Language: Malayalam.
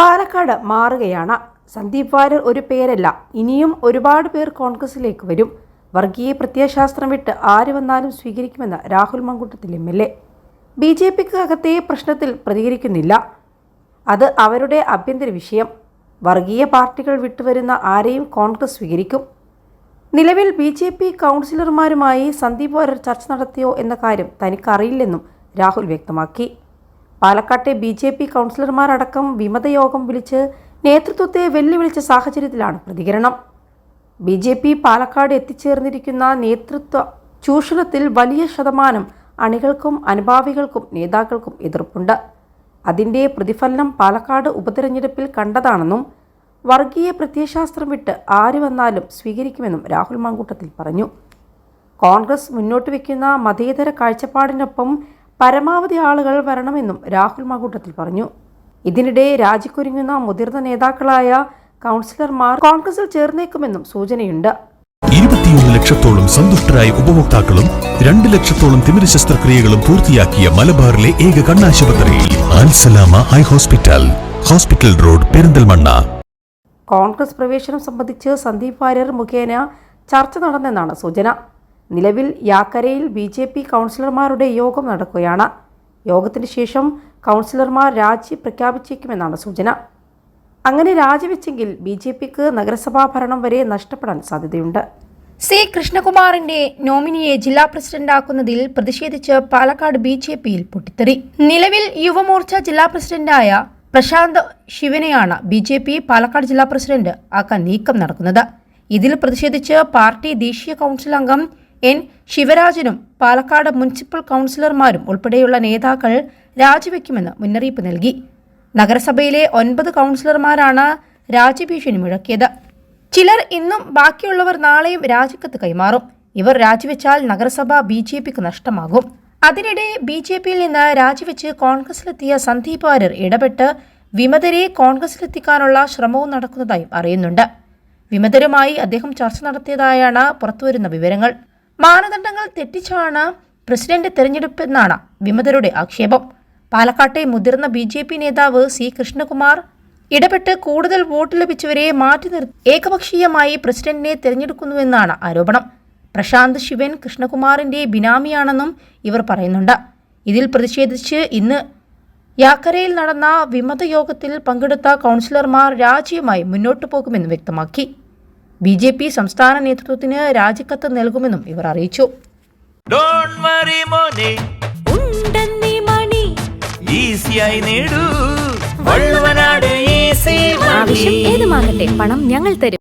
പാലക്കാട് മാറുകയാണ്. സന്ദീപ് വാര്യർ ഒരു പേരല്ല. ഇനിയും ഒരുപാട് പേർ കോൺഗ്രസിലേക്ക് വരും. വർഗീയ പ്രത്യയശാസ്ത്രം വിട്ട് ആര് വന്നാലും സ്വീകരിക്കുമെന്ന് Rahul Mamkootathil M L A. B J പിക്ക് അകത്തെ പ്രശ്നത്തിൽ പ്രതികരിക്കുന്നില്ല. അത് അവരുടെ ആഭ്യന്തര വിഷയം. വർഗീയ പാർട്ടികൾ വിട്ടുവരുന്ന ആരെയും കോൺഗ്രസ് സ്വീകരിക്കും. നിലവിൽ ബി ജെ പി കൗൺസിലർമാരുമായി സന്ദീപ് വാര്യർ ചർച്ച നടത്തിയോ എന്ന കാര്യം തനിക്കറിയില്ലെന്നും രാഹുൽ വ്യക്തമാക്കി. പാലക്കാട്ടെ ബി ജെ പി കൗൺസിലർമാരടക്കം വിമതയോഗം വിളിച്ച് നേതൃത്വത്തെ വെല്ലുവിളിച്ച സാഹചര്യത്തിലാണ് പ്രതികരണം. ബി ജെ പി പാലക്കാട് എത്തിച്ചേർന്നിരിക്കുന്ന നേതൃത്വ ചൂഷണത്തിൽ വലിയ ശതമാനം അണികൾക്കും അനുഭാവികൾക്കും നേതാക്കൾക്കും എതിർപ്പുണ്ട്. അതിന്റെ പ്രതിഫലനം പാലക്കാട് ഉപതെരഞ്ഞെടുപ്പിൽ കണ്ടതാണെന്നും വർഗീയ പ്രത്യയശാസ്ത്രം വിട്ട് ആര് വന്നാലും സ്വീകരിക്കുമെന്നും രാഹുൽ മാങ്കൂട്ടത്തിൽ പറഞ്ഞു. കോൺഗ്രസ് മുന്നോട്ട് വയ്ക്കുന്ന മതേതര കാഴ്ചപ്പാടിനൊപ്പം പരമാവധി ആളുകൾ വരണമെന്നും രാഹുൽ മാങ്കൂട്ടത്തിൽ പറഞ്ഞു. ഇതിനിടെ രാജിക്കൊരുങ്ങുന്ന മുതിർന്ന നേതാക്കളായ കൗൺസിലർമാർ കോൺഗ്രസിൽ ചേർന്നേക്കുമെന്നും സൂചനയുണ്ട്. ഇരുപത്തിയൊന്ന് ലക്ഷത്തോളം സന്തുഷ്ടരായ ഉപഭോക്താക്കളും രണ്ട് ലക്ഷത്തോളം തിമിര ശസ്ത്രക്രിയകളും പൂർത്തിയാക്കിയ മലബാറിലെ ഏക കണ്ണാശുപത്രി high hospital hospital road Perinthalmanna. Congress പ്രവേശനം സംബന്ധിച്ച് സന്ദീപ് വാര്യർ മുഖേന ചർച്ച നടന്നെന്നാണ് സൂചന. നിലവിൽ യാക്കരയിൽ ബി ജെ പി കൗൺസിലർമാരുടെ യോഗം നടക്കുകയാണ്. യോഗത്തിന് ശേഷം കൗൺസിലർമാർ രാജി പ്രഖ്യാപിച്ചേക്കുമെന്നാണ് സൂചന. അങ്ങനെ രാജിവെച്ചെങ്കിൽ ബി ജെ പിക്ക് നഗരസഭാ ഭരണം വരെ നഷ്ടപ്പെടാൻ സാധ്യതയുണ്ട്. സി കൃഷ്ണകുമാറിന്റെ നോമിനിയെ ജില്ലാ പ്രസിഡന്റാക്കുന്നതിൽ പ്രതിഷേധിച്ച് പാലക്കാട് ബി ജെ പിയിൽ പൊട്ടിത്തെറി. നിലവിൽ യുവമോർച്ച ജില്ലാ പ്രസിഡന്റായ പ്രശാന്ത് ശിവനെയാണ് ബി ജെ പി പാലക്കാട് ജില്ലാ പ്രസിഡന്റ് ആക്കാൻ നീക്കം നടക്കുന്നത്. ഇതിൽ പ്രതിഷേധിച്ച് പാർട്ടി ദേശീയ കൗൺസിൽ അംഗം എൻ. ശിവരാജനും പാലക്കാട് മുനിസിപ്പൽ കൗൺസിലർമാരും ഉൾപ്പെടെയുള്ള നേതാക്കൾ രാജിവെക്കുമെന്ന് മുന്നറിയിപ്പ് നൽകി. നഗരസഭയിലെ ഒൻപത് കൗൺസിലർമാരാണ് രാജ്യഭീഷണി മുഴക്കിയത് ചിലർ ഇന്നും ബാക്കിയുള്ളവർ നാളെയും രാജിക്കത്ത് കൈമാറും. ഇവർ രാജിവെച്ചാൽ നഗരസഭ ബി ജെ പിക്ക് നഷ്ടമാകും. അതിനിടെ ബി ജെ പിയിൽ നിന്ന് രാജിവെച്ച് കോൺഗ്രസിലെത്തിയ സന്ദീപ് വാര്യർ ഇടപെട്ട് വിമതരെ കോൺഗ്രസിലെത്തിക്കാനുള്ള ശ്രമവും നടക്കുന്നതായും അറിയുന്നുണ്ട്. വിമതരുമായി അദ്ദേഹം ചർച്ച നടത്തിയതായാണ് പുറത്തുവരുന്ന വിവരങ്ങൾ. മാനദണ്ഡങ്ങൾ തെറ്റിച്ചാണ് പ്രസിഡന്റ് തെരഞ്ഞെടുപ്പെന്നാണ് വിമതരുടെ ആക്ഷേപം. പാലക്കാട്ടെ മുതിർന്ന ബി ജെ പി നേതാവ് സി കൃഷ്ണകുമാർ ഇടപെട്ട് കൂടുതൽ വോട്ട് ലഭിച്ചവരെ മാറ്റി നിർത്തി ഏകപക്ഷീയമായി പ്രസിഡന്റിനെ തെരഞ്ഞെടുക്കുന്നുവെന്നാണ് ആരോപണം. പ്രശാന്ത് ശിവൻ കൃഷ്ണകുമാറിന്റെ ബിനാമിയാണെന്നും ഇവർ പറയുന്നുണ്ട്. ഇതിൽ പ്രതിഷേധിച്ച് ഇന്ന് യാക്കരയിൽ നടന്ന വിമത യോഗത്തിൽ പങ്കെടുത്ത കൗൺസിലർമാർ രാജിയുമായി മുന്നോട്ടു പോകുമെന്ന് വ്യക്തമാക്കി. ബി ജെ പി സംസ്ഥാന നേതൃത്വത്തിന് രാജിക്കത്ത് നൽകുമെന്നും ഇവർ അറിയിച്ചു. ഡോണ്ട് വറി മോനെ. ഉണ്ടെന്നീ മണി. ഈസിയായി നേടൂ. വള്ളുവനാട് ഈസി ആവശ്യം ഏതുമാകട്ടെ പണം ഞങ്ങൾ തരും.